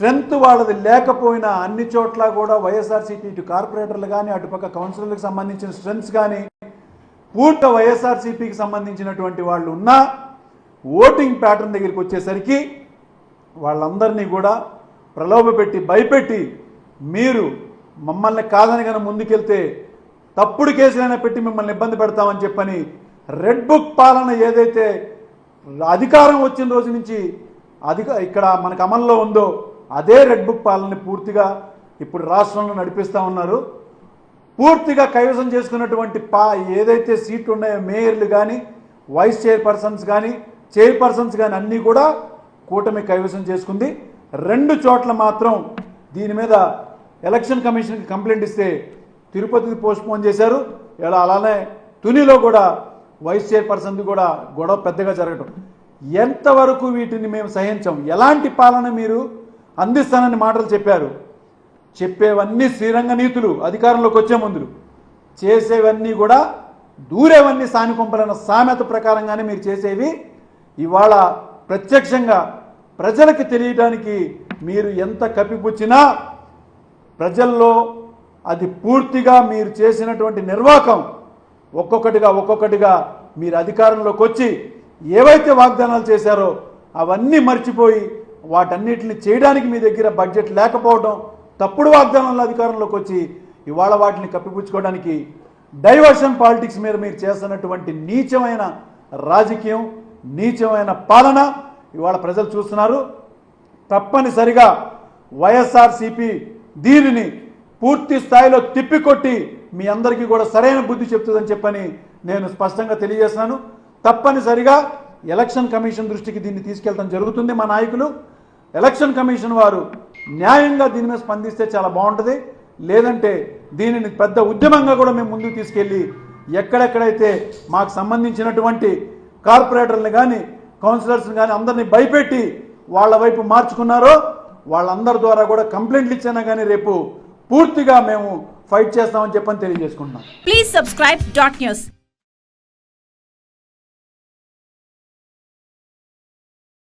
Strength వాళ్ళది లేకపోయినా అన్ని చోట్ల కూడా వైఎస్ఆర్సీపీ ఇటు కార్పొరేటర్లు కానీ అటుపక్క కౌన్సిలర్లకు సంబంధించిన స్ట్రెంగ్స్ కానీ పూర్తి వైఎస్ఆర్సీపీకి సంబంధించినటువంటి వాళ్ళు ఉన్నా ఓటింగ్ ప్యాటర్న్ దగ్గరికి వచ్చేసరికి వాళ్ళందరినీ కూడా ప్రలోభపెట్టి భయపెట్టి మీరు మమ్మల్ని కాదని కనుక ముందుకెళ్తే తప్పుడు కేసులైనా పెట్టి మిమ్మల్ని ఇబ్బంది పెడతామని చెప్పని రెడ్ బుక్ పాలన ఏదైతే అధికారం వచ్చిన రోజు నుంచి అధిక ఇక్కడ మనకు అమల్లో ఉందో అదే రెడ్ బుక్ పాలనని పూర్తిగా ఇప్పుడు రాష్ట్రంలో నడిపిస్తూ ఉన్నారు. పూర్తిగా కైవసం చేసుకున్నటువంటి పా ఏదైతే సీట్లు ఉన్నాయో మేయర్లు కానీ వైస్ చైర్పర్సన్స్ కానీ చైర్పర్సన్స్ కానీ అన్నీ కూడా కూటమి కైవసం చేసుకుంది. రెండు చోట్ల మాత్రం దీని మీద ఎలక్షన్ కమిషన్కి కంప్లైంట్ ఇస్తే తిరుపతికి పోస్ట్పోన్ చేశారు. ఇలా అలానే తునిలో కూడా వైస్ చైర్పర్సన్ది కూడా గొడవ పెద్దగా జరగటం. ఎంతవరకు వీటిని మేము సహించాం? ఎలాంటి పాలన మీరు? అందిస్తానని మాటలు చెప్పారు. చెప్పేవన్నీ శ్రీరంగ నీతులు అధికారంలోకి వచ్చే ముందులు చేసేవన్నీ కూడా దూరేవన్నీ సానికొంపలన్న సామెత ప్రకారంగానే మీరు చేసేవి. ఇవాళ ప్రత్యక్షంగా ప్రజలకి తెలియడానికి మీరు ఎంత కప్పిపుచ్చినా ప్రజల్లో అది పూర్తిగా మీరు చేసినటువంటి నిర్వాకం ఒక్కొక్కటిగా ఒక్కొక్కటిగా మీరు అధికారంలోకి వచ్చి ఏవైతే వాగ్దానాలు చేశారో అవన్నీ మర్చిపోయి వాటన్నిటిని చేయడానికి మీ దగ్గర బడ్జెట్ లేకపోవడం తప్పుడు వాగ్దానాల అధికారంలోకి వచ్చి ఇవాళ వాటిని కప్పిపుచ్చుకోవడానికి డైవర్షన్ పాలిటిక్స్ మీద మీరు చేస్తున్నటువంటి నీచమైన రాజకీయం నీచమైన పాలన ఇవాళ ప్రజలు చూస్తున్నారు. తప్పనిసరిగా వైఎస్ఆర్సిపి దీనిని పూర్తి స్థాయిలో తిప్పికొట్టి మీ అందరికీ కూడా సరైన బుద్ధి చెప్తుందని చెప్పని నేను స్పష్టంగా తెలియజేస్తున్నాను. తప్పనిసరిగా ఎలక్షన్ కమిషన్ దృష్టికి దీన్ని తీసుకెళ్ళడం జరుగుతుంది మా నాయకులు. ఎలక్షన్ కమిషన్ వారు న్యాయంగా దీని మీద స్పందిస్తే చాలా బాగుంటుంది. లేదంటే దీనిని పెద్ద ఉద్యమంగా కూడా మేము ముందుకు తీసుకెళ్ళి ఎక్కడెక్కడైతే మాకు సంబంధించినటువంటి కార్పొరేటర్ని కానీ కౌన్సిలర్స్ని కానీ అందరినీ భయపెట్టి వాళ్ళ వైపు మార్చుకున్నారో వాళ్ళందరి ద్వారా కూడా కంప్లైంట్లు ఇచ్చినా కానీ రేపు పూర్తిగా మేము ఫైట్ చేస్తామని చెప్పని తెలియజేసుకుంటున్నాం. Please subscribe dot news